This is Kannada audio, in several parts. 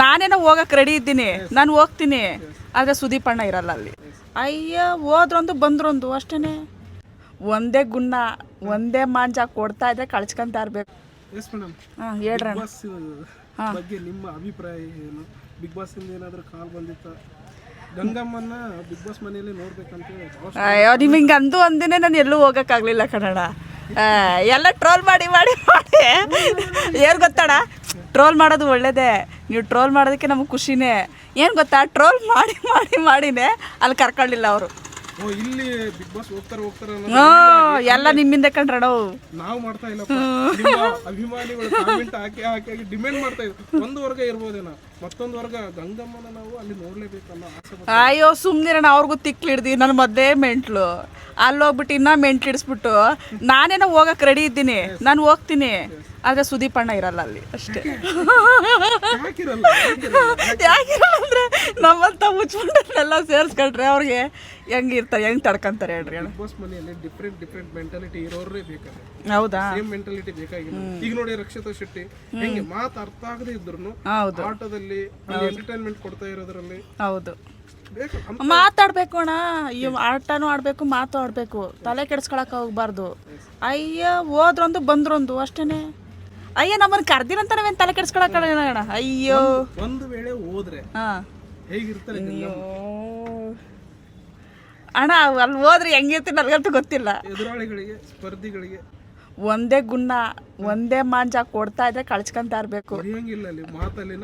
ನಾನೇನೋ ಹೋಗಕ್ಕೆ ರೆಡಿ ಇದ್ದೀನಿ. ನಾನು ಹೋಗ್ತೀನಿ. ಆದರೆ ಸುದೀಪ್ ಅಣ್ಣ ಇರಲ್ಲ ಅಲ್ಲಿ. ಅಯ್ಯ ಹೋದ್ರೊಂದು ಬಂದ್ರೊಂದು ಅಷ್ಟೇ ಒಂದೇ ಗುಣ ಒಂದೇ ಮಾಂಜ ಕೊಡ್ತಾ ಇದ್ರೆ ಕಳ್ಸ್ಕೊಂತ ಇರ್ಬೇಕು ಎಸ್ ಮೇಡಮ್ ಹಾಂ ಹೇಳ್ರಣ್ಣ ಬಾಸ್ ಬಗ್ಗೆ ನಿಮ್ಮ ಅಭಿಪ್ರಾಯ ಏನು? ಬಿಗ್ ಬಾಸ್ ಇಂದ ಏನಾದರೂ ಕಾಲ್ ಬಂದಿತ್ತ? ಗಂಗಮ್ಮನ್ನ ಬಿಗ್ ಬಾಸ್ ಮನೆಯಲ್ಲಿ ನೋಡ್ಬೇಕಂತ ಹೇಳಿ ಅಯ್ಯೋ ನಿಮ್ ಹಿಂಗೆ ಅಂದು ಒಂದಿನೇ ನಾನು ಎಲ್ಲೂ ಹೋಗೋಕ್ಕಾಗಲಿಲ್ಲ ಕಣಣ ಎಲ್ಲ ಟ್ರೋಲ್ ಮಾಡಿ ಮಾಡಿ ಮಾಡಿ. ಏನು ಗೊತ್ತಣ್ಣ? ಟ್ರೋಲ್ ಮಾಡೋದು ಒಳ್ಳೇದೇ. ನೀವು ಟ್ರೋಲ್ ಮಾಡೋದಕ್ಕೆ ನಮಗೆ ಖುಷಿನೇ. ಏನು ಗೊತ್ತಾ? ಟ್ರೋಲ್ ಮಾಡಿ ಮಾಡಿ ಮಾಡಿನೇ ಅಲ್ಲಿ ಕರ್ಕೊಳ್ಳಿಲ್ಲ ಅವರು. ಇಲ್ಲಿ ಹ್ಞೂ ಎಲ್ಲ ನಿಮ್ಮಿಂದ ಕಂಡ್ರಣ ನಾವು ಮಾಡ್ತಾ ನಿಮ್ಮ ಅಭಿಮಾನಿಗಳು ಕಾಮೆಂಟ್ ಹಾಕಿ ಹಾಕಿ ಹಾಕಿ ಡಿಮ್ಯಾಂಡ್ ಮಾಡ್ತಾ ಇದ್ರು. ಒಂದು ವರ್ಗ ಇರ್ಬೋದೇನ. ಮತ್ತೊಂದು ವರ್ಗ ಗಂಗಮ್ಮನ ನಾವು ಅಲ್ಲಿ ನೋಡ್ಲೇಬೇಕಲ್ಲ. ಅಯ್ಯೋ ಸುಮ್ಮನಿರಣ ಅವ್ರಿಗೂ ತಿಕ್ಲಿಡ್ದಿ. ನನ್ನ ಮದ್ದೇ ಮೆಂಟ್ಲು. ಅಲ್ಲಿ ಹೋಗ್ಬಿಟ್ಟು ಇನ್ನೂ ಮೆಂಟ್ಲಿಡಿಸ್ಬಿಟ್ಟು ನಾನೇನೋ ಹೋಗಕ್ಕೆ ರೆಡಿ ಇದ್ದೀನಿ ನಾನು ಹೋಗ್ತೀನಿ. ಆದರೆ ಸುದೀಪ್ ಅಣ್ಣ ಇರಲ್ಲ ಅಲ್ಲಿ ಅಷ್ಟೇ. ಯಾಕಿರಲ್ಲ ಅಂದರೆ ನಮ್ಮಂತ ಮುಚ್ಚಿಬಿಟ್ಟನ್ನೆಲ್ಲ ಸೇರಿಸ್ಕೊಂಡ್ರೆ ಅವ್ರಿಗೆ ಹೆಂಗೆ ಇರ್ತಾರೆ ಹೆಂಗೆ ತಡ್ಕೊಂತಾರೆ ಹೇಳ್ರಿ ಬಾಸ್ ಮನೆಯಲ್ಲಿ ಡಿಫ್ರೆಂಟ್ ಡಿಫ್ರೆಂಟ್ ಮೆಂಟಾಲಿಟಿ ಇರೋರೇ ಬೇಕಾದ್ರೆ. ಹೌದಾ? ಸೇಮ್ ಮೆಂಟಾಲಿಟಿ ಬೇಕಾಗಿಲ್ಲ ಈಗ ನೋಡಿ ರಕ್ಷಿತಾ ಶೆಟ್ಟಿ ಹೆಂಗೆ ಮಾತು ಅರ್ಥ ಆಗದೆ ಇದ್ರು ಹೌದು. ಆಟೋದಲ್ಲಿ ಎಂಟರ್ಟೈನ್ಮೆಂಟ್ ಕೊಡ್ತಾ ಇರೋದ್ರಲ್ಲಿ ಹೌದು. ಮಾತಾಡ್ಬೇಕು ಅಣ್ಣ. ಈ ಆಟನೂ ಆಡಬೇಕು ಮಾತು ಆಡಬೇಕು. ತಲೆ ಕೆಡ್ಸ್ಕೊಳಕ್ಕೆ ಹೋಗ್ಬಾರ್ದು. ಅಯ್ಯ ಹೋದ್ರೊಂದು ಬಂದ್ರೊಂದು ಅಷ್ಟೇನೆ. ಅಯ್ಯ ನಮ್ಮನ್ನ ಕರ್ದಿನಂತ ನಾವೇನು ತಲೆ ಕೆಡ್ಸ್ಕೊಳಕ್ಕೆ ಅಣ್ಣ. ಅಯ್ಯೋ. ಒಂದು ವೇಳೆ ಹೋದ್ರೆ ಹಾಂ. ಹೇಗಿರ್ತಾರೆ ಅಯ್ಯೋ. ಅಣ್ಣ ಅಲ್ಲಿ ಹೋದ್ರೆ ಹೆಂಗಿರ್ತೀನಿ ನನಗಂತೂ ಗೊತ್ತಿಲ್ಲ. ಎದುರಾಳಿಗಳಿಗೆ ಸ್ಪರ್ಧಿಗಳಿಗೆ. ಒಂದೇ ಗುಣ ಒಂದೇ ಮಾಂಜ ಕೊಡ್ತಾ ಇದ್ರೆ ಕಳ್ಸ್ಕೊಂತ ಇರ್ಬೇಕು.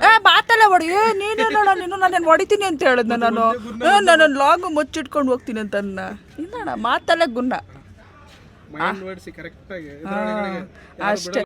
ಏ ಮಾತಲ್ಲ ಹೊಡಿ ಏ ನೀನು ನೋಡ ನೀನು ನಾನು ಹೊಡಿತೀನಿ ಅಂತ ಹೇಳಿದ್ನ ನಾನು ಏ ನಾನು ಲಾಂಗ್ ಮುಚ್ಚಿಟ್ಕೊಂಡು ಹೋಗ್ತೀನಿ ಅಂತ ಅನ್ನ ಇಲ್ಲ ಅಣ್ಣ ಮಾತಲ್ಲೇ ಗುಣ ಕರೆಕ್ಟ್ ಆಗಿ ಅಷ್ಟೇ.